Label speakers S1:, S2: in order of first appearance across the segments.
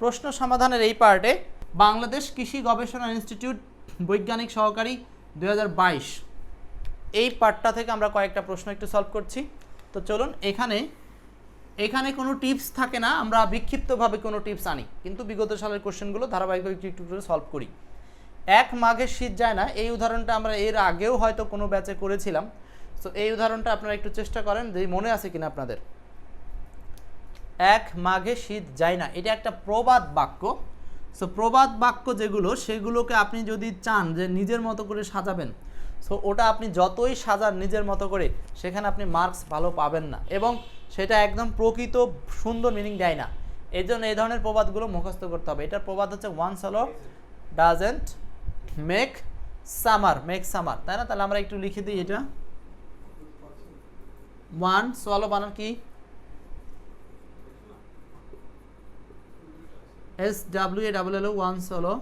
S1: প্রশ্ন সমাধানের এই পার্টে বাংলাদেশ কৃষি গবেষণা ইনস্টিটিউট বৈজ্ঞানিক সহকারী দু হাজার বাইশ। এই পার্টটা থেকে আমরা কয়েকটা প্রশ্ন একটু সলভ করছি। তো চলুন, এখানে এখানে কোনো টিপস থাকে না, আমরা বিক্ষিপ্তভাবে কোনো টিপস আনি। কিন্তু বিগত সালের কোশ্চেনগুলো ধারাবাহিকভাবে একটু একটু করে সলভ করি। এক মাঘের শীত যায় না, এই উদাহরণটা আমরা এর আগেও হয়তো কোনো ব্যাচে করেছিলাম। তো এই উদাহরণটা আপনারা একটু চেষ্টা করেন যে মনে আছে কিনা আপনাদের। এক মাঘে শীত যায় না। এটা একটা প্রবাদ বাক্য। সো প্রবাদ বাক্য যেগুলো, সেগুলোকে আপনি যদি চান যে নিজের মতো করে সাজাবেন সো ওটা আপনি যতই সাজান নিজের মতো করে, সেখানে আপনি মার্কস ভালো পাবেন না এবং সেটা একদম প্রকৃত সুন্দর মিনিং দেয় না। এই জন্য এই ধরনের প্রবাদগুলো মুখস্থ করতে হবে। এটার প্রবাদ হচ্ছে ওয়ান্স হলো doesn't make summer make summer তাই না? তাহলে আমরা একটু লিখে দিই এটা। ওয়ান সোয়ালো বানান কি? S W A double L one হলো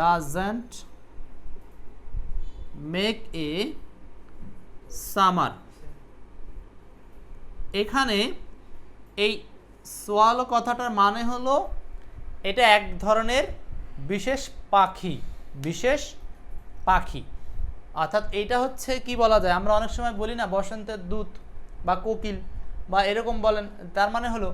S1: ডাজেন্ট মেক এ সামার এখানে এই সোয়ালো কথাটার মানে হলো এটা এক ধরনের বিশেষ পাখি বিশেষ পাখি। অর্থাৎ এইটা হচ্ছে কি বলা যায়? আমরা অনেক সময় বলি না বসন্তের দূত বা কোকিল বা এরকম বলেন, তার মানে হলো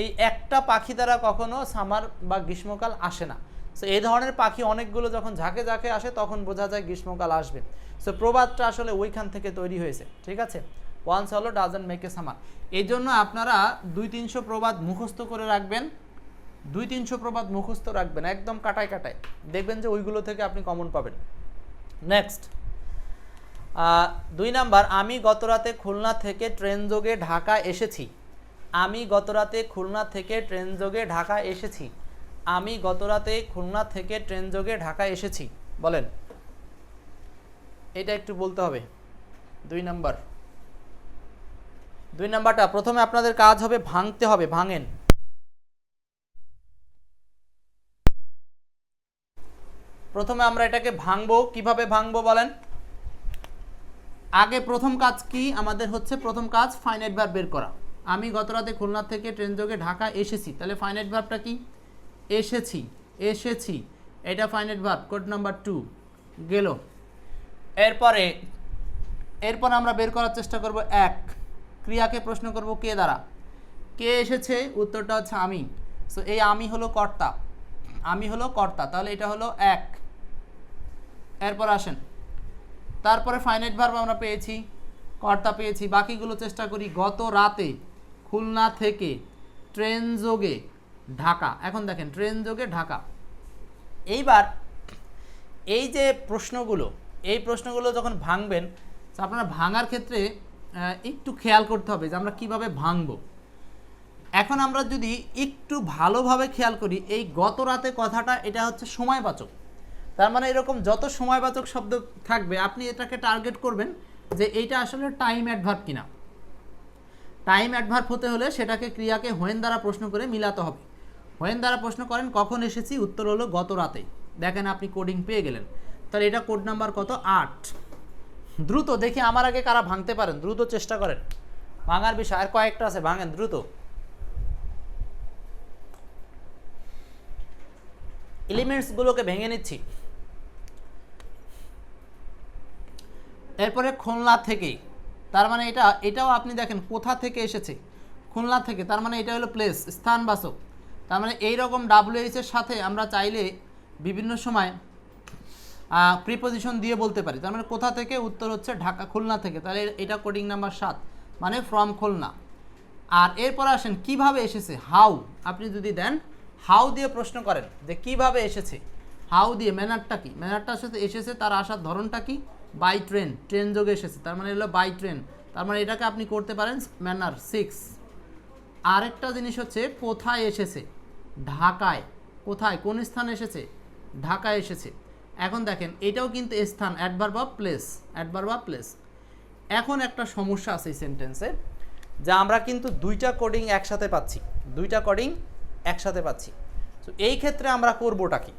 S1: এই একটা পাখি দ্বারা কখনো সামার বা গ্রীষ্মকাল আসে না। সো এই ধরনের পাখি অনেকগুলো যখন ঝাঁকে ঝাঁকে আসে, তখন বোঝা যায় গ্রীষ্মকাল আসবে। সো প্রবাদটা আসলে ওইখান থেকে তৈরি হয়েছে, ঠিক আছে? ওয়ান্স হলো ডাজেন্ট মেক এ সামার এই জন্য আপনারা দুই তিনশো প্রবাদ মুখস্থ করে রাখবেন। দুই তিনশো প্রবাদ মুখস্থ রাখবেন, একদম কাটায় কাটায়। দেখবেন যে ওইগুলো থেকে আপনি কমন পাবেন। নেক্সট দুই নাম্বার, আমি গতরাতে খুলনা থেকে ট্রেন যোগে ঢাকা এসেছি। আমি গতরাতে খুলনা থেকে ট্রেন যোগে ঢাকা এসেছি। আমি গতরাতে খুলনা থেকে ট্রেন যোগে ঢাকা এসেছি। বলেন। এটা একটু বলতে হবে। দুই নাম্বার। দুই নাম্বারটা, প্রথমে আপনাদের কাজ হবে ভাঙতে হবে, ভাঙেন। প্রথমে আমরা এটাকে ভাঙবো, কীভাবে ভাঙবো বলেন? আগে প্রথম কাজ কি? আমাদের হচ্ছে প্রথম কাজ ফাইনাইট ভার্ব বের করা। আমি গত রাতে খুলনা থেকে ট্রেন যোগে ঢাকা এসেছি। তাহলে ফাইনাইট ভার্বটা কি? এসেছি এসেছি। এটা ফাইনাইট ভাব কোড নাম্বার টু গেল। এরপরে, এরপর আমরা বের করার চেষ্টা করব এক। ক্রিয়াকে প্রশ্ন করব কে দ্বারা? কে এসেছে? উত্তরটা হচ্ছে আমি। সো এই আমি হলো কর্তা। আমি হলো কর্তা, তাহলে এটা হলো এক। এরপর আসেন। তারপরে ফাইনাইট ভার্ব আমরা পেয়েছি, কর্তা পেয়েছি। বাকিগুলো চেষ্টা করি গত রাতে খুলনা থেকে ট্রেন যোগে ঢাকা। এখন দেখেন, ট্রেন যোগে ঢাকা। এইবার এই যে প্রশ্নগুলো, এই প্রশ্নগুলো যখন ভাঙবেন আপনারা ভাঙার ক্ষেত্রে একটু খেয়াল করতে হবে যে আমরা কীভাবে ভাঙবো। এখন আমরা যদি একটু ভালোভাবে খেয়াল করি, এই গত রাতে কথাটা, এটা হচ্ছে সময়বাচক। তার মানে এরকম যত সময়বাচক শব্দ থাকবে, আপনি এটাকে টার্গেট করবেন যে এইটা আসলে টাইম অ্যাডভার্ব কিনা। টাইম অ্যাডভার্ব হতে হলে সেটাকে ক্রিয়াকে হোয়েন দ্বারা প্রশ্ন করে মিলাতে হবে। হোয়েন দ্বারা প্রশ্ন করেন, কখন এসেছি? উত্তর হলো গত রাতে। দেখেন আপনি কোডিং পেয়ে গেলেন। তাহলে এটা কোড নাম্বার কত? আট। দ্রুত, দেখি আমার আগে কারা ভাঙতে পারেন। দ্রুত চেষ্টা করেন। ভাঙার বিষয়, আর কয়েকটা আছে, ভাঙেন দ্রুত। এলিমেন্টসগুলোকে ভেঙে নিচ্ছি। এরপরে খুলনা থেকে তার মানে এটা, এটাও আপনি দেখেন কোথা থেকে এসেছে? খুলনা থেকে। তার মানে এটা হলো প্লেস স্থানবাচক তার মানে এই রকম ডাব্লিউএইচ এর সাথে আমরা চাইলে বিভিন্ন সময় প্রিপোজিশন দিয়ে বলতে পারি। তার মানে কোথা থেকে? উত্তর হচ্ছে ঢাকা, খুলনা থেকে। তাহলে এটা কোডিং নাম্বার সাত মানে ফ্রম খুলনা। আর এরপর আসেন, কীভাবে এসেছে? হাউ আপনি যদি দেন হাউ দিয়ে প্রশ্ন করেন যে কীভাবে এসেছে? হাউ দিয়ে ম্যানারটা কি? ম্যানারটা সাথে এসেছে, তার আসার ধরনটা কি? বাই ট্রেন ট্রেন যোগে এসেছে। তার মানে হলো বাই ট্রেন। তার মানে এটাকে আপনি করতে পারেন ম্যানার সিক্স। আরেকটা জিনিস হচ্ছে কোথায় এসেছে? ঢাকায়। কোথায়? কোন স্থানে এসেছে? ঢাকায় এসেছে। এখন দেখেন, এটাও কিন্তু স্থান adverb of place adverb of place এখন একটা সমস্যা আছে এই সেন্টেন্সে যা আমরা কিন্তু দুইটা কোডিং একসাথে পাচ্ছি। দুইটা কোডিং একসাথে পাচ্ছি। তো এই ক্ষেত্রে আমরা করবোটা কি?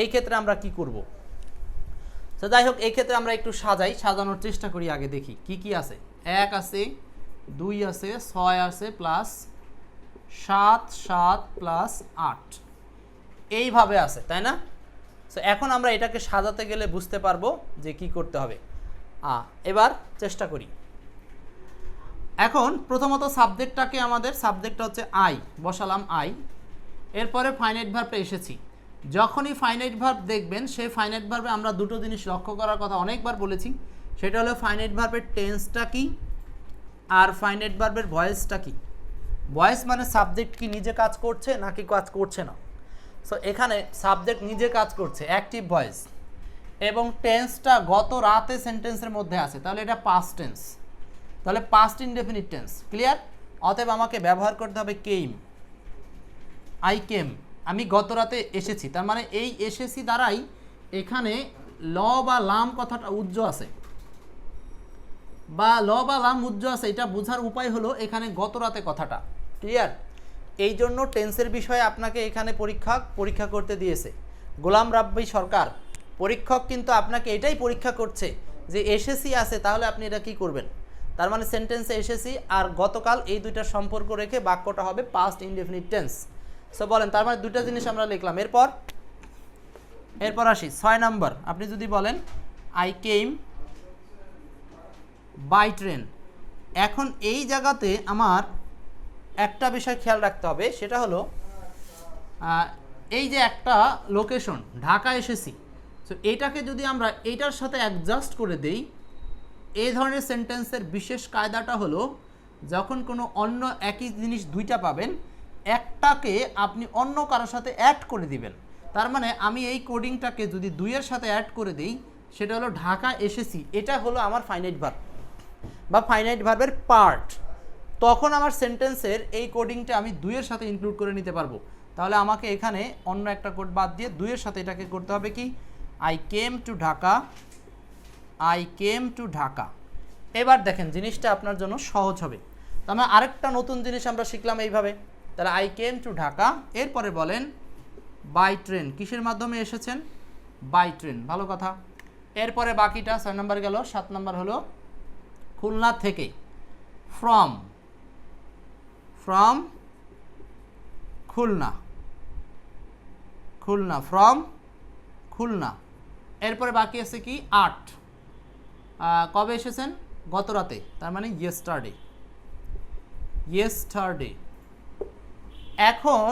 S1: এই ক্ষেত্রে আমরা কি করব? তো যাই হোক এই ক্ষেত্রে আমরা একটু সাজাই, সাজানোর চেষ্টা করি আগে দেখি, কি কি আছে? এক আছে, দুই আছে, ছয় আছে প্লাস সাত সাত প্লাস আট। এইভাবে আছে, তাই না? সো এখন আমরা এটাকে সাজাতে গেলে বুঝতে পারব যে কি করতে হবে। আ, এবার চেষ্টা করি। এখন প্রথমত সাবজেক্টটাকে আমাদের সাবজেক্টটা হচ্ছে আই বসালাম আই এরপরে ফাইনাইট ভার্বটা এসেছি। যখনই ফাইনাইট ভার্ব দেখবেন, সেই ফাইনাইট ভার্বে আমরা দুটো জিনিস লক্ষ্য করার কথা অনেকবার বলেছি। সেটা হলো ফাইনাইট ভার্বের টেন্সটা কি আর ফাইনাইট ভার্বের ভয়েসটা কি? ভয়েস মানে সাবজেক্ট কি নিজে কাজ করছে নাকি কাজ করছে না? সো এখানে সাবজেক্ট নিজে কাজ করছে অ্যাক্টিভ ভয়েস এবং টেন্সটা গত রাতে সেন্টেন্সের মধ্যে আছে, তাহলে এটা পাস্ট টেন্স তাহলে পাস্ট ইনডেফিনিট টেন্স ক্লিয়ার অতএব আমাকে ব্যবহার করতে হবে কেইম আই কেম আমি গত রাতে এসেছি। তার মানে এই এসেছি দ্বারাই এখানে ল বা লাম কথাটা উজ্জ আছে। বা ল বা লাম উজ্জ আছে, এটা বোঝার উপায় হলো এখানে গত রাতে কথাটা। ক্লিয়ার এই জন্য টেন্সের বিষয়ে আপনাকে এখানে পরীক্ষা পরীক্ষা করতে দিয়েছে। গোলাম রাব্বি সরকার, পরীক্ষক কিন্তু আপনাকে এটাই পরীক্ষা করছে যে এসেসি আছে, তাহলে আপনি এটা কি করবেন? তার মানে সেন্টেন্সে এসেছি, আর গতকাল এই দুইটার সম্পর্ক রেখে বাক্যটা হবে পাস্ট ইনডেফিনিট টেন্স সো বলেন, তার মানে দুইটা জিনিস আমরা লিখলাম। এরপর এরপর আসি, ছয় নাম্বার। আপনি যদি বলেন আই কেম বাই ট্রেন এখন এই জায়গাতে আমার একটা বিষয় খেয়াল রাখতে হবে, সেটা হলো এই যে একটা লোকেশন ঢাকা এসেছি। তো এটাকে যদি আমরা এইটার সাথে অ্যাডজাস্ট করে দেই, এই ধরনের সেন্টেন্সের বিশেষ কায়দাটা হলো, যখন কোনো অন্য একই জিনিস দুইটা পাবেন একটাকে আপনি অন্য কারোর সাথে অ্যাড করে দিবেন। তার মানে আমি এই কোডিংটাকে যদি দুইয়ের সাথে অ্যাড করে দিই, সেটা হলো ঢাকা এসেছি এটা হলো আমার ফাইনাইট ভার্ব বা ফাইনাইট ভার্বের পার্ট তখন আমার সেন্টেন্সের এই কোডিংটা আমি দুইয়ের সাথে ইনক্লুড করে নিতে পারব। তাহলে আমাকে এখানে অন্য একটা কোড বাদ দিয়ে দুইয়ের সাথে এটাকে করতে হবে কি? I came to Dhaka I came to Dhaka এবার দেখেন, জিনিসটা আপনার জন্য সহজ হবে। তার মানে আরেকটা নতুন জিনিস আমরা শিখলাম এইভাবে। তাহলে আই কেম টু ঢাকা এরপরে বলেন বাই ট্রেন কিসের মাধ্যমে এসেছেন? বাই ট্রেন ভালো কথা। এরপরে বাকিটা ছয় নম্বর গেল, সাত নম্বর হলো খুলনা থেকে। From from Khulna. Khulna from Khulna. এরপরে বাকি আছে কি? আট। কবে এসেছেন? গত রাতে, তার মানে ইয়েস্টারডে ইয়েস্টারডে এখন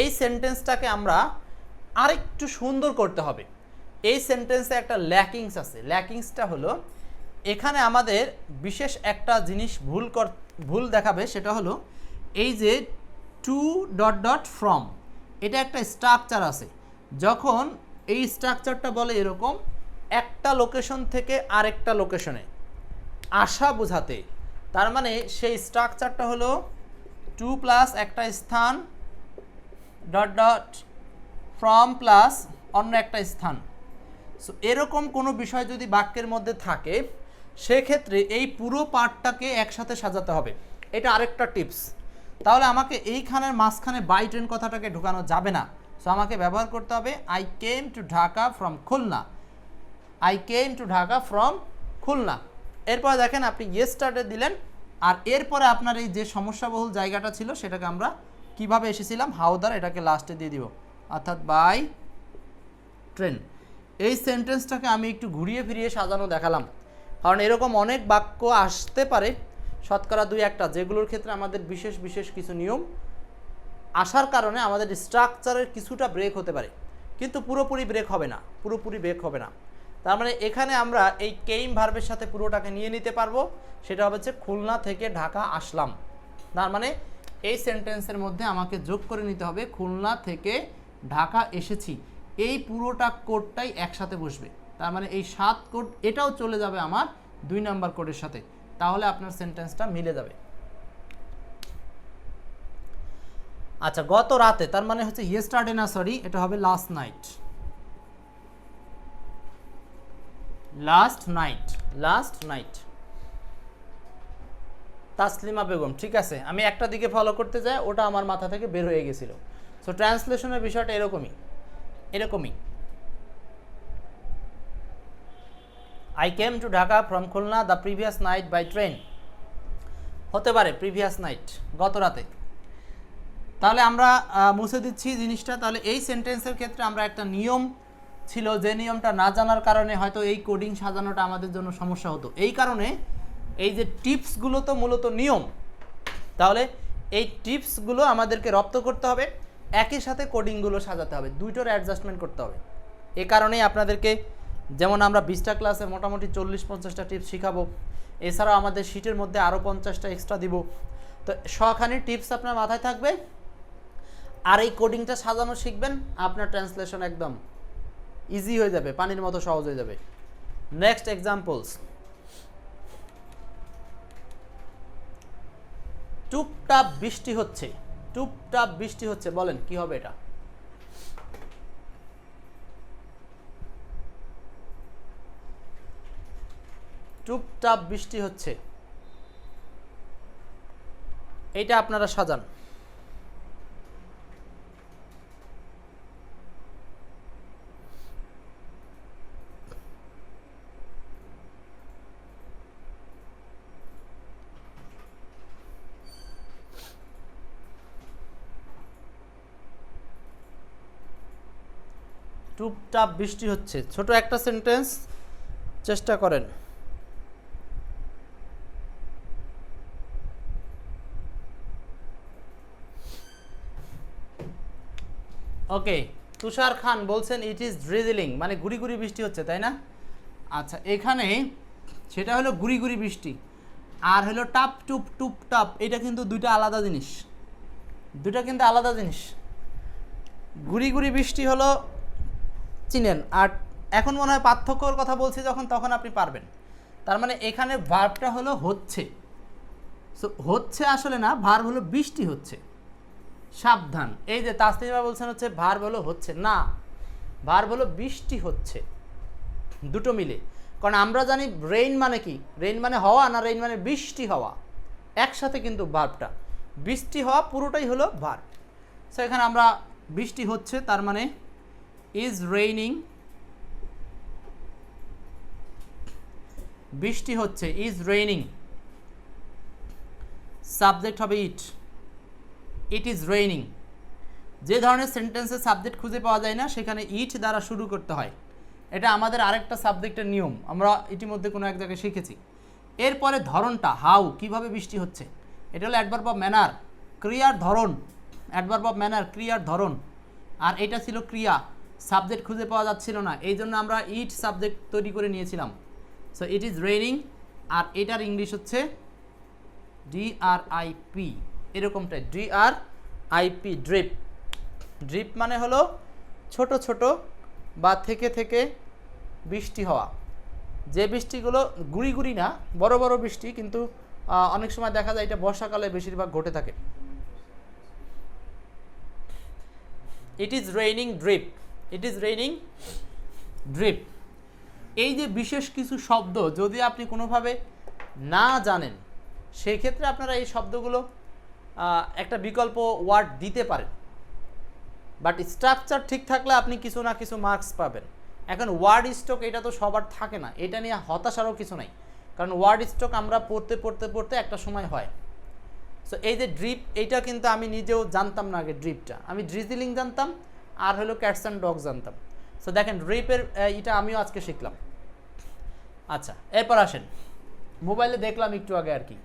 S1: এই সেন্টেন্সটাকে আমরা আরেকটু সুন্দর করতে হবে। এই সেন্টেন্সে একটা ল্যাকিংস আছে। ল্যাকিংসটা হলো, এখানে আমাদের বিশেষ একটা জিনিস ভুল কর ভুল দেখাবে, সেটা হলো এই যে টু ডট ডট ফ্রম এটা একটা স্ট্রাকচার আছে। যখন এই স্ট্রাকচারটা বলে এরকম, একটা লোকেশন থেকে আরেকটা লোকেশনে আসা বোঝাতে। তার মানে সেই স্ট্রাকচারটা হলো টু প্লাস একটা স্থান ডট ডট ফ্রম প্লাস অন্য একটা স্থান। সো এরকম কোনো বিষয় যদি বাক্যের মধ্যে থাকে, সেক্ষেত্রে এই পুরো পার্টটাকে একসাথে সাজাতে হবে। এটা আরেকটা টিপস তাহলে আমাকে এইখানের মাঝখানে বাই ট্রেন কথাটাকে ঢুকানো যাবে না। সো আমাকে ব্যবহার করতে হবে I came to Dhaka from Khulna I came to Dhaka from Khulna এরপরে দেখেন, আপনি ইয়েস্টারডে দিলেন আর এরপরে আপনার এই যে সমস্যাবহুল জায়গাটা ছিল, সেটাকে আমরা কীভাবে এসেছিলাম হাওদার এটাকে লাস্টে দিয়ে দিব। অর্থাৎ বাই ট্রেন এই সেন্টেন্সটাকে আমি একটু ঘুরিয়ে ফিরিয়ে সাজানো দেখালাম। কারণ এরকম অনেক বাক্য আসতে পারে, শতকরা দুই একটা, যেগুলোর ক্ষেত্রে আমাদের বিশেষ বিশেষ কিছু নিয়ম আসার কারণে আমাদের স্ট্রাকচারের কিছুটা ব্রেক হতে পারে। কিন্তু পুরোপুরি ব্রেক হবে না, পুরোপুরি ব্রেক হবে না। তার মানে এখানে আমরা এই কেইম ভার্বের সাথে পুরোটাকে নিয়ে নিতে পারব। সেটা হচ্ছে খুলনা থেকে ঢাকা আসলাম। তার মানে এই সেন্টেন্সের মধ্যে আমাকে যোগ করে নিতে হবে, খুলনা থেকে ঢাকা এসেছি। এই পুরোটা কোডটাই একসাথে বসবে। তার মানে এই সাত কোড এটাও চলে যাবে আমার দুই নাম্বার কোডের সাথে। তাহলে আপনার সেন্টেন্সটা মিলে যাবে। আচ্ছা গত রাতে, তার মানে হচ্ছে ইয়েস্টারডে না সরি এটা হবে last night last night last night Taslima Begum, ঠিক আছে? আমি একটা দিকে ফলো করতে যাই, ওটা আমার মাথা থেকে বের হয়ে গেছিল। সো ট্রান্সলেশনের বিষয়টা এরকমই এরকমই। I came to Dhaka from Khulna the previous night by train হতে পারে প্রিভিয়াস নাইট গত রাতে। তাহলে আমরা মুছে দিচ্ছি জিনিসটা। তাহলে এই সেন্টেন্সের ক্ষেত্রে আমরা একটা নিয়ম ছিল যে নিয়মটা না জানার কারণে হয়তো এই কোডিং সাজানোটা আমাদের জন্য সমস্যা হতো। এই কারণে এই যে টিপসগুলো তো মূলত নিয়ম, তাহলে এই টিপসগুলো আমাদেরকে রপ্ত করতে হবে, একই সাথে কোডিংগুলো সাজাতে হবে, দুইটোর অ্যাডজাস্টমেন্ট করতে হবে। এ কারণেই আপনাদেরকে যেমন আমরা বিশটা ক্লাসে মোটামুটি চল্লিশ পঞ্চাশটা টিপস শিখাবো, এছাড়াও আমাদের শিটের মধ্যে আরও পঞ্চাশটা এক্সট্রা দিব। তো শখানি টিপস আপনার মাথায় থাকবে? আর এই কোডিংটা সাজানো শিখবেন, আপনার ট্রান্সলেশন একদম ইজি হয়ে যাবে, পানির মতো সহজ হয়ে যাবে। নেক্সট এক্সাম্পলস টুপটাপ বৃষ্টি হচ্ছে, টুপটাপ বৃষ্টি হচ্ছে, বলেন, কি হবে এটা? টুপটাপ বৃষ্টি হচ্ছে। এটা আপনারা সাজান। টুপটাপ বৃষ্টি হচ্ছে। ছোট একটা সেন্টেন্স চেষ্টা করেন। ওকে, তুষার খান বলছেন ইট ইজ ড্রিজিলিং মানে গুড়ি গুড়ি বৃষ্টি হচ্ছে, তাই না? আচ্ছা এখানে সেটা হলো গুড়ি গুড়ি বৃষ্টি। আর হলো টাপ, টুপ টুপ, টাপ, এটা কিন্তু দুইটা আলাদা জিনিস। দুটা কিন্তু আলাদা জিনিস। গুড়ি গুড়ি বৃষ্টি হলো চিনেন। আর এখন মনে হয় পার্থক্যর কথা বলছি যখন, তখন আপনি পারবেন। তার মানে এখানে ভার্বটা হলো হচ্ছে। সো হচ্ছে আসলে না ভার্ব হলো বৃষ্টি হচ্ছে। সাবধান। এই যে তাসলিমা বলছেন হচ্ছে ভার্ব হলো হচ্ছে। না ভার্ব হলো বৃষ্টি হচ্ছে। দুটো মিলে। কারণ আমরা জানি রেইন মানে কি? রেইন মানে হওয়া না রেইন মানে বৃষ্টি হওয়া? একসাথে কিন্তু ভার্বটা বৃষ্টি হওয়া পুরোটাই হলো ভার্ব সো এখানে আমরা বৃষ্টি হচ্ছে, তার মানে ইজ রেইনিং বৃষ্টি হচ্ছে ইজ রেইনিং সাবজেক্ট হবে ইট ইট ইজ রেইনিং যে ধরনের সেন্টেন্সের সাবজেক্ট খুঁজে পাওয়া যায় না, সেখানে ইট দ্বারা শুরু করতে হয়। এটা আমাদের আরেকটা সাবজেক্টের নিয়ম। আমরা ইতিমধ্যে কোনো এক জায়গায় শিখেছি। এরপরে ধরনটা হাউ কীভাবে বৃষ্টি হচ্ছে। এটা হলো অ্যাডভার্ব অফ ম্যানার ক্রিয়ার ধরন। অ্যাডভার্ব অফ ম্যানার ক্রিয়ার ধরন। আর এটা ছিল ক্রিয়া। সাবজেক্ট খুঁজে পাওয়া যাচ্ছিল না। এই জন্য আমরা ইট সাবজেক্ট তৈরি করে নিয়েছিলাম। সো ইট ইজ রেইনিং আর এটার ইংলিশ হচ্ছে ডিআরআইপি এরকমটাই ডিআর আইপি ড্রিপ ড্রিপ মানে হলো ছোট ছোট বা থেকে থেকে বৃষ্টি হওয়া। যে বৃষ্টিগুলো গুড়ি গুড়ি না, বড় বড় বৃষ্টি কিন্তু অনেক সময় দেখা যায় এটা বর্ষাকালে বেশিরভাগ ঘটে থাকে। It is raining drip it is raining drip এই যে বিশেষ কিছু শব্দ যদি আপনি কোনোভাবে না জানেন সেই ক্ষেত্রে আপনারা এই শব্দগুলো একটা বিকল্প ওয়ার্ড দিতে পারেন। বাট স্ট্রাকচার ঠিক থাকলে আপনি কিছু না কিছু মার্কস পাবেন। এখন ওয়ার্ড স্টক এটা তো সবার থাকে না, এটা নিয়ে হতাশারও কিছু নাই। কারণ ওয়ার্ড স্টক আমরা পড়তে পড়তে পড়তে একটা সময় হয়। সো এই যে ড্রিপ এইটা কিন্তু আমি নিজেও জানতাম না আগে ড্রিপটা আমি ড্রিজিলিং জানতাম আর হলো ক্যাটস অ্যান্ড ডগ জানতাম। সো দেখেন ড্রিপের এটা আমিও আজকে শিখলাম। আচ্ছা এরপর আসেন। মোবাইলে দেখলাম একটু আগে আর কি।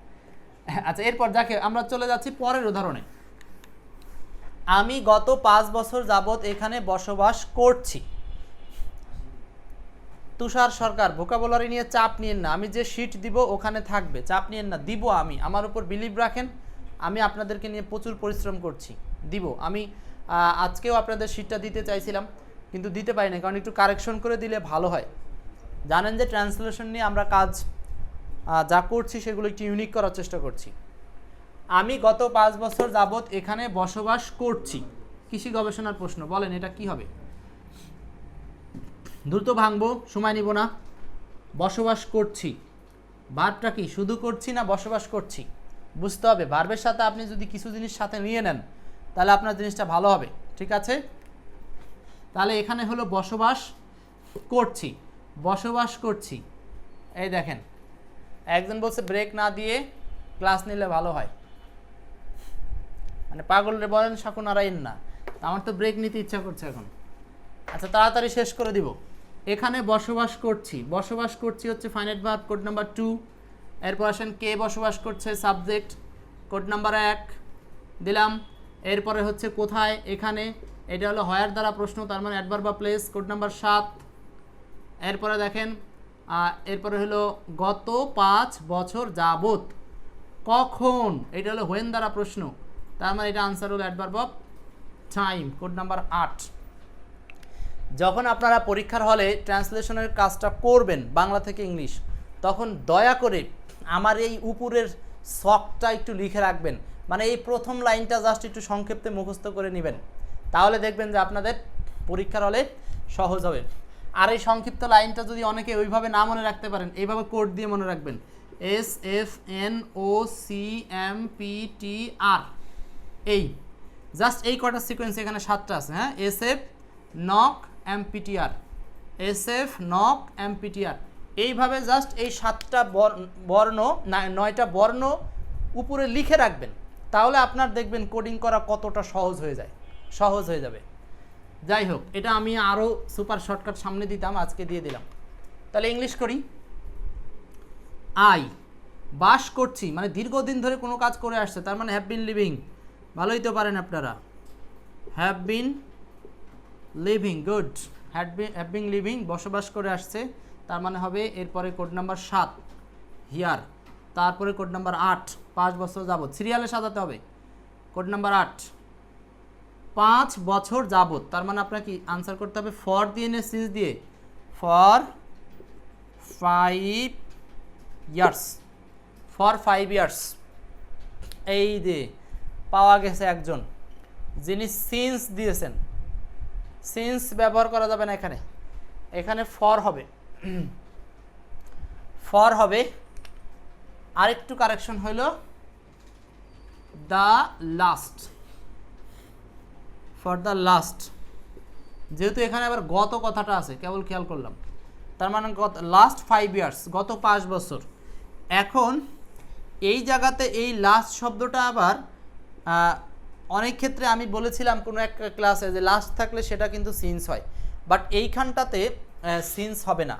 S1: আচ্ছা এরপর দেখে আমরা চলে যাচ্ছি পরের উদাহরণে। আমি গত পাঁচ বছর যাবৎ এখানে বসবাস করছি। তুষার সরকার ভোকাবুলারি নিয়ে চাপ নিয়েন না। আমি যে শিট দিব, ওখানে থাকবে। চাপ নিয়েন না, দিব আমি। আমার উপর বিলিভ রাখেন। আমি আপনাদেরকে নিয়ে প্রচুর পরিশ্রম করছি। দিব। আমি আজকেও আপনাদের শিটটা দিতে চাইছিলাম, কিন্তু দিতে পারি না কারণ একটু কারেকশন করে দিলে ভালো হয়। জানেন যে ট্রান্সলেশন নিয়ে আমরা কাজ যা করছি সেগুলো একটু ইউনিক করার চেষ্টা করছি। আমি গত পাঁচ বছর যাবৎ এখানে বসবাস করছি। কৃষি গবেষণার প্রশ্ন, বলেন এটা কি হবে? দ্রুত ভাঙবো, সময় নিব না। বসবাস করছি। ভার্বটা কি? শুধু করছি না বসবাস করছি? বুঝতে হবে ভার্বের সাথে আপনি যদি কিছু জিনিস সাথে নিয়ে নেন তাহলে আপনার জিনিসটা ভালো হবে, ঠিক আছে? তাহলে এখানে হলো বসবাস করছি বসবাস করছি। এই দেখেন, একজন বলছে ব্রেক না দিয়ে ক্লাস নিলে ভালো হয়। মানে পাগলরে বলেন শাকুন আরাইন না আমার তো ব্রেক নিতে ইচ্ছা করছে এখন। আচ্ছা তাড়াতাড়ি শেষ করে দিব। এখানে বসবাস করছি বসবাস করছি হচ্ছে finite verb code number two এরপর আসেন কে বসবাস করছে সাবজেক্ট কোড নাম্বার এক, দিলাম। এরপরে হচ্ছে কোথায়? এখানে। এটা হলো হয়ার দ্বারা প্রশ্ন, তার মানে অ্যাডভার বা প্লেস কোড নাম্বার সাত। এরপরে দেখেন এরপরে হলো গত পাঁচ বছর যাবত কখন? এটা হলো হোয়েন দ্বারা প্রশ্ন। তার মানে এটা আনসার হলো adverb of time code number আট। যখন আপনারা পরীক্ষার হলে ট্রান্সলেশনের কাজটা করবেন বাংলা থেকে ইংলিশ, তখন দয়া করে আমার এই উপরের শখটা একটু লিখে রাখবেন। মানে এই প্রথম লাইনটা জাস্ট একটু সংক্ষেপে মুখস্থ করে নেবেন। তাহলে দেখবেন যে আপনাদের পরীক্ষার হলে সহজ হবে। আর এই সংক্ষিপ্ত লাইনটা যদি অনেকে ওইভাবে না মনে রাখতে পারেন, এইভাবে কোড দিয়ে মনে রাখবেন। S F N O C M P T R এই জাস্ট এই কটা সিকোয়েন্স এখানে সাতটা আছে হ্যাঁ? S F NOC MPTR S F NOC MPTR এইভাবে জাস্ট এই সাতটা বর্ণ- বর্ণ নয়টা বর্ণ উপরে লিখে রাখবেন। তাহলে আপনার দেখবেন কোডিং করা কতটা সহজ হয়ে যায়, সহজ হয়ে যাবে। যাই হোক, এটা আমি আরও সুপার শর্টকাট সামনে দিতাম, আজকে দিয়ে দিলাম। তাহলে ইংলিশ করি। আই বাস করছি মানে দীর্ঘদিন ধরে কোনো কাজ করে আসছে, তার মানে হ্যাভ বিন লিভিং ভালোই তো পারেন আপনারা। Have been living good had been have been living বসবাস করে আসছে, তার মানে হবে এরপরে কোড নাম্বার সাত হিয়ার তারপরে কোড নাম্বার আট, পাঁচ বছর যাবত সিরিয়ালে সাজাতে হবে। কোড নাম্বার আট, পাঁচ বছর যাবত তার মানে আপনাকে আনসার করতে হবে ফর দিয়ে নে সিন্স দিয়ে? For five years. For five years. এই যে, পাওয়া গেছে একজন, যিনি সিন্স দিয়েছেন। সিন্স ব্যবহার করা যাবে না এখানে। এখানে ফর হবে। ফর হবে আরেকটু কারেকশন হইল the last for the last যেহেতু এখানে আবার গত কথাটা আছে, কেবল খেয়াল করলাম, তার মানে গত লাস্ট ফাইভ ইয়ার্স গত পাঁচ বছর, এখন এই জায়গাতে এই লাস্ট শব্দটা আবার অনেক ক্ষেত্রে আমি বলেছিলাম কোনো একটা ক্লাসে যে লাস্ট থাকলে সেটা কিন্তু সিন্স হয় বাট এইখানটাতে সিন্স হবে না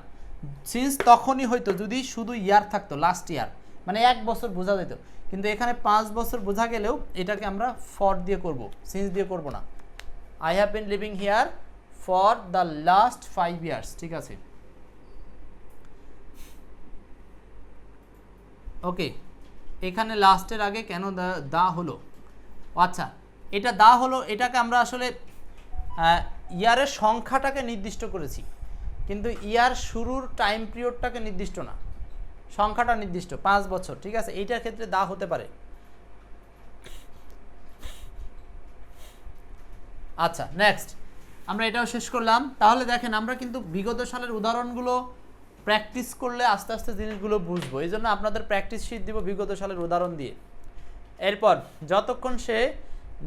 S1: সিন্স তখনই হয়তো যদি শুধু ইয়ার থাকতো লাস্ট ইয়ার মানে এক বছর বোঝা যেত। কিন্তু এখানে পাঁচ বছর বোঝা গেলেও এটাকে আমরা ফর দিয়ে করব সিন্স দিয়ে করব না। I have been living here for the last five years ঠিক আছে? ওকে এখানে লাস্টের আগে কেন দা হলো? আচ্ছা এটা দা হলো, এটাকে আমরা আসলে ইয়ারের সংখ্যাটাকে নির্দিষ্ট করেছি। কিন্তু ইয়ার শুরুর টাইম পিরিয়ডটাকে নির্দিষ্ট না। সংখ্যাটা নির্দিষ্ট, পাঁচ বছর, ঠিক আছে? এইটার ক্ষেত্রে দা হতে পারে। আচ্ছা নেক্সট আমরা এটাও শেষ করলাম। তাহলে দেখেন, আমরা কিন্তু বিগত সালের উদাহরণগুলো প্র্যাকটিস করলে আস্তে আস্তে জিনিসগুলো বুঝব। এই জন্য আপনাদের প্র্যাকটিস শিট দিব বিগত সালের উদাহরণ দিয়ে। এরপর, যতক্ষণ সে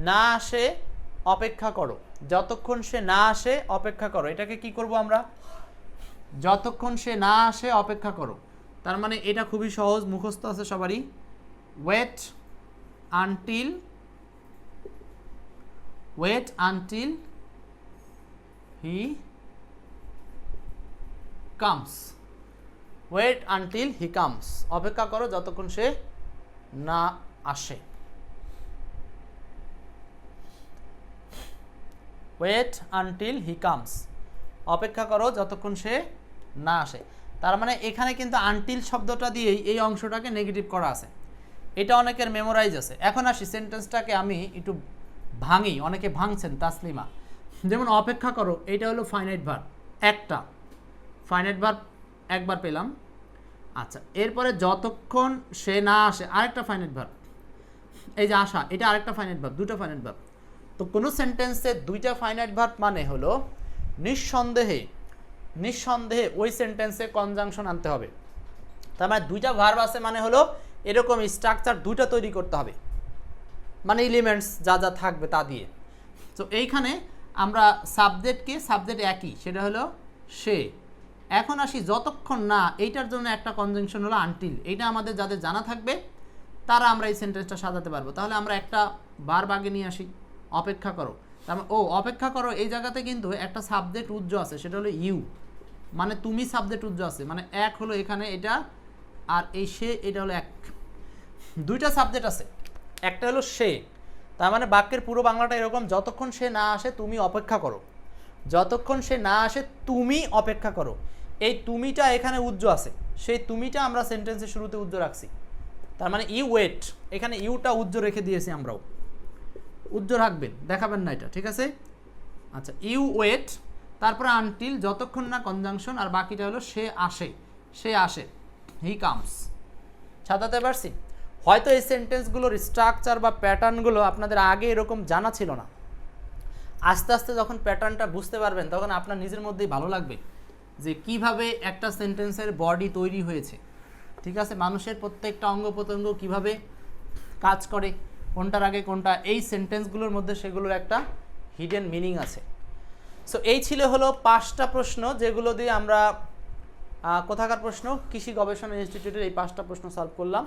S1: না আসে, অপেক্ষা করো। যতক্ষণ সে না আসে, অপেক্ষা করো। এটাকে কি করব আমরা? যতক্ষণ সে না আসে, অপেক্ষা করো। তার মানে এটা খুবই সহজ, মুখস্থ আছে সবারই। Wait until wait until he comes wait until he comes অপেক্ষা করো যতক্ষণ সে না আসে। ওয়েট আনটিল হি কামস অপেক্ষা করো যতক্ষণ সে না আসে। তার মানে এখানে কিন্তু আনটিল শব্দটা দিয়েই এই অংশটাকে নেগেটিভ করা আছে। এটা অনেকের মেমোরাইজ আছে। এখন আসি সেন্টেন্সটাকে আমি একটু ভাঙি, অনেকে ভাঙছেন তাসলিমা। যেমন অপেক্ষা করো এটা হলো ফাইনাইট ভার্ব একটা। ফাইনাইট ভার্ব একবার পেলাম। আচ্ছা এরপরে যতক্ষণ সে না আসে, আরেকটা ফাইনাইট ভার্ব এই যে আসা এটা আরেকটা ফাইনাইট ভার্ব দুটো ফাইনাইট ভার্ব তো কোনো সেন্টেন্সে দুইটা ফাইনাইট ভার্ব মানে হলো নিঃসন্দেহে নিঃসন্দেহে ওই সেন্টেন্সে কনজাংশন আনতে হবে। তার মানে দুইটা ভার্ব আছে মানে হলো এরকম স্ট্রাকচার দুইটা তৈরি করতে হবে। মানে এলিমেন্টস যা যা থাকবে তা দিয়ে। তো এইখানে আমরা সাবজেক্টকে সাবজেক্ট একই, সেটা হলো সে। এখন আসি যতক্ষণ না এইটার জন্য একটা কনজাংশন হলো আনটিল এইটা আমাদের যাদের জানা থাকবে, তারা আমরা এই সেন্টেন্সটা সাজাতে পারব। তাহলে আমরা একটা বার বাগে নিয়ে আসি, অপেক্ষা করো। তার মানে- ও, অপেক্ষা করো, এই জায়গাতে কিন্তু একটা সাবজেক্ট উজ্জ আছে, সেটা হলো ইউ মানে তুমি সাবজেক্ট উজ্জ আছে। মানে এক হলো এখানে এটা, আর এই সে, এটা হলো এক। দুইটা সাবজেক্ট আছে। একটা হলো সে। তার মানে বাক্যের পুরো বাংলাটা এরকম, যতক্ষণ সে না আসে, তুমি অপেক্ষা করো। যতক্ষণ সে না আসে, তুমি অপেক্ষা করো। এই তুমিটা এখানে উজ্জ আছে। সেই তুমিটা আমরা সেন্টেন্সের শুরুতে উজ্জ রাখছি। তার মানে ইউ ওয়েট, এখানে ইউটা উজ্জ রেখে দিয়েছি আমরাও। উজ্জ রাখবেন, দেখাবেন না এটা, ঠিক আছে? আচ্ছা ইউ ওয়েট তারপরে আনটিল যতক্ষণ না কনজাংশন আর বাকিটা হলো সে আসে সে আসে হি কামস সাজাতে পারছি? হয়তো এই সেন্টেন্সগুলোর স্ট্রাকচার বা প্যাটার্নগুলো আপনাদের আগে এরকম জানা ছিল না। আস্তে আস্তে যখন প্যাটার্নটা বুঝতে পারবেন, তখন আপনার নিজের মধ্যেই ভালো লাগবে যে কীভাবে একটা সেন্টেন্সের বডি তৈরি হয়েছে। ঠিক আছে? মানুষের প্রত্যেকটা অঙ্গ প্রত্যঙ্গ কীভাবে কাজ করে, কোনটার আগে কোনটা, এই সেন্টেন্সগুলোর মধ্যে সেগুলোর একটা হিডেন মিনিং আছে। সো এই ছিল হলো পাঁচটা প্রশ্ন যেগুলো দিয়ে আমরা কোথাকার প্রশ্ন? কৃষি গবেষণা ইনস্টিটিউটের এই পাঁচটা প্রশ্ন সলভ করলাম।